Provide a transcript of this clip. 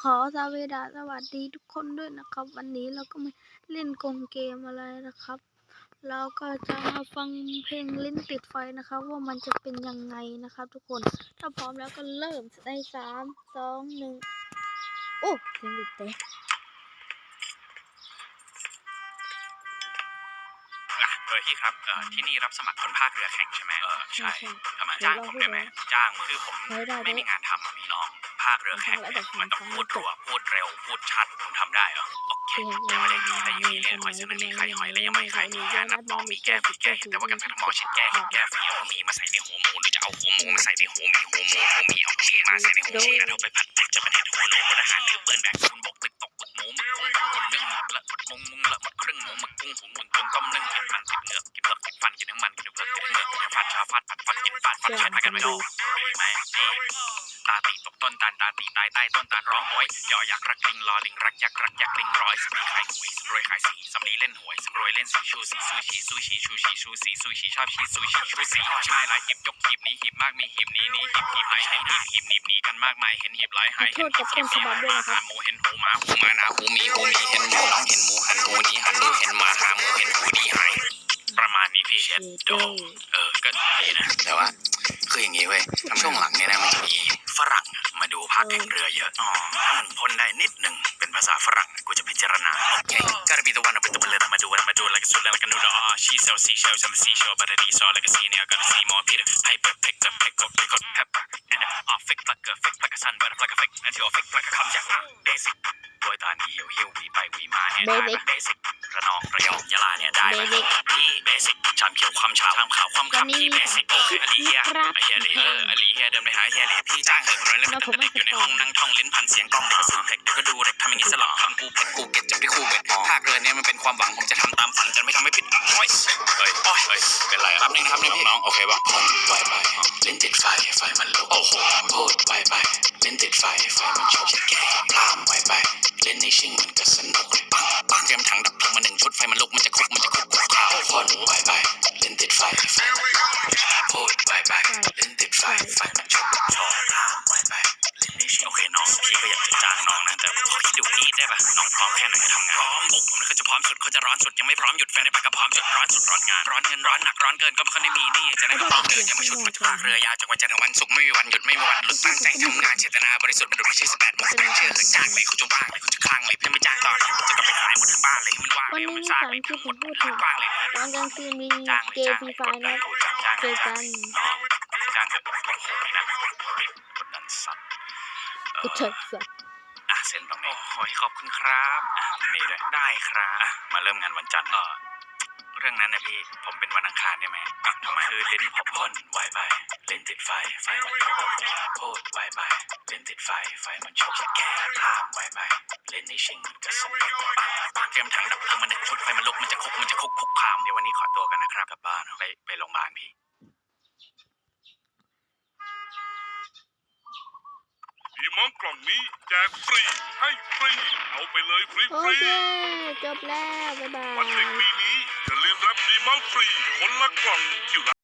ขอสวสดีสวัสดีทุกคนด้วยนะครับ วันนี้เราก็ไม่เล่นกงเกมอะไรนะครับ เราก็จะมาฟังเพลงเล่นติดไฟนะครับ ว่ามันจะเป็นยังไงนะครับ ทุกคนถ้าพร้อมแล้วก็เริ่มในสามสองหนึ่งโอ้เสียงบิดเตะ อะเออพี่ครับเอ่อที่นี่รับสมัครคนภาคเรือแข่งใช่ไหมเออใช่ทำไมเดี๋ยจ้าวงเราผมพูดได้ไหมนะจ้างมือคือผมใช้ได้ไม่ด้มีวยงานทำอะพี่น้องภาคเรือแข่งแล้วแต่เนี่ยมันต้องฟังพูดรัวพูดเร็วพูดชัดผมทำได้เหรอโอเคยังไม่ได้มีและยังมีเล่นหอยเส้นมีไข่หอยและยังไม่ไข่มีแค่นัดมองมีแก้ฝีแก้แต่ว่ากันทั้งหมอชิดแก้แก้ฝีเอาหมีมาใส่ในหัวหมูหรือจะเอาหัวหมูมาใส่ในหัวหมีหัวหมูหัวหมีเอาหมีมาใส่ในหัวหมีแล้วเอาไปผัดเผ็ดจะเป็นเห็ดหัวโนบนอาหารถือปืนแบกคุณบกตึกตกตึกหมูหมึกกุ้งคนนึ่งหมึกละหมดมุงมุงละหมดครึ่งหมูหมึกกุ้งหุงหมึกตุนต้มนึ่งกินมันติดเหงือกกิน ฟาดผัดฟันกินฟาดฟันชาพากันไม่รู้ไหมนี่ตาตีตกต้นตาลตาตีตายใต้ต้นตาลร้องโอยยอยักรักลิงรอลิงรักยักรักยักลิงรอยสำลีขายหวยสำรวยขายสีสำลีเล่นหวยสำรวยเล่นสีชูสีซูชีซูชีชูชีชูสีซูชีชอบชีซูชีชูสีชายหลายหีบยกหีบนี้หีบมากมีหีบนี้นี่หีบหีบไหนเห็นหีบหีบหนีบนีกันมากมายเห็นหีบหลายหายเห็นหีบหีบหีบหมาหาหมูเห็นหูหมาหูมานาหูมีหูมีเห็นหมูน้องเห็นหมูหันหูนี้หันหนูเห็นหมาหาหมูเห็นหูดีหาย พี่เช็ดโดเออ ก็ดีนะ แต่ว่า คืออย่างนี้เว้ยช่วงหลังเนี่ยนะมันจะมีฝรั่งอะมาดูภาคแข่งเรือเยอะ อ๋อ ถ้ามึงพ่นได้นิดหนึ่งเป็นภาษาฝรั่งกูจะพิจารณา โอเค gotta be the one with the bullet I'ma do it I'ma do it like a soul like a noodle ah she sells seashells on the seashore but it is all like a sea now gotta see more Peter Piper picked up pick up pick up pepper and uh, fake like a fake like a sun but like a fake until fake like a คำจากอะ basic โดยตอนนี้เหี่ยวเหี่ยววีไปวีมาเนี่ยได้ Basic ปะ basic ระนองระยองยะลาเนี่ยได้ปะ Basic พี่ basic ชามเขียวความเช้าชามขาวความวันคำนี้พี่ basic โอเคอลีเฮียครับไอเฮียลีเอออลีเฮียเดินไปหาเฮียลีพี่จ้างเถอะคนนั้นเล่นแล้วผมแต่เด็กอยู่ในห้องนั่งท่องลิ้นพันเสียงกล้องเด็กก็สื่อเด็กเด็กก็ดูเด็กทำอย่างนี้สลับคำกูเผ็ดกูเก็ตจับที่คู่เบ็ดภาคเรือเนี่ยมันเป็นความหวังผมจะทำตามฝันจนไม่ทำให้ผิดหวังโอ้ยเฮ้ยโอ้ยเฮ้ยเป็นไรครับนี่นะครับนี่พี่น้องโอเคป่ะผมไวไปเล่นติด ไฟมันลุกโอ้โหพูดไปไปเล่นติดไฟไฟมันชกแก่พลามไปไปเล่นในชิงมันก็สนุกปังปังเตรียมถังดับเพลิงมาหนึ่งชุดไฟมันลุกมันจะคุกมันจะคุกคุกข่าวคนไปไปเล่นติดไฟไฟมันลุกพูดไปไปเล่นติดไฟไฟ จ้างน้องนะแต่ขอคิดดูนี่ได้ปะน้องพร้อมแค่ไหนทำงานพร้อมผมผมเลยเขาจะพร้อมสุดเขาจะร้อนสุดยังไม่พร้อมหยุดแฟนในปากก็พร้อมจุดร้อนสุดร้อนงานร้อนเงินร้อนหนักร้อนเกินก็ไม่ค่อยได้มีนี่จะได้ไม่ต้องเดินจะมาชุดมาจะพากเรือยาวจากวันจันทร์ถึงวันศุกร์ไม่มีวันหยุดไม่มีวันหลุดตั้งใจทำงานเจตนาบริสุทธิ์มันดูไม่ใช่สิบแปดโมงแต่เชื่อเลยจ้างเลยเขาจะว่างเลยเขาจะคลั่งเลยพี่ไม่จ้างตอนนี้จะต้องไปขายหมดทั้งบ้านเลยมันว่างวันเลยนี้มันมีสร้างสามเลยคลิปหผมมดพูดทั้ถึงงกว้างเลยตอนกลางคืนมีจ้างเกเลยมจ้างฟรีเลยไฟกดนะดันจ้างเจจ้างอกันจ้างเถอะโอ้โหนะกดดันสัตว์เอกูอเถิดสัสอะเซ็ นตรงนี้โอ้ยขอบคุณครับอะมีด้วยได้ครับอะมาเริ่มงานวันจันทร์เออเรื่องนั้นนะพี่ ผมเป็นวันอังคารได้ไหมอะทำไมคือลิ้นผมพ่นไวไปเล่นติดไฟ ไฟมันลุกพูดไวไปเล่นติดไฟ ไฟมันชกแก่พลามไวไปเล่นในชิงมันก็สนุกปังปังเตรียมถังดับเพลิงมาหนึ่งชุดไฟมันลุกมันจะคุกมันจะคุกคุกคามเดี๋ยววันนี้ขอตัวกันนะครับกลับบ้านไปไปโรงพยาบาลพี่ ดีมองกล่องนี้แจกฟรีให้ฟรี เอาไปเลยฟรีโอฟรีเค จบแล้ว บ๊ายบาวันเด็กยปีนี้อย่าลืมรับดีมองฟรีคนละกล่องที่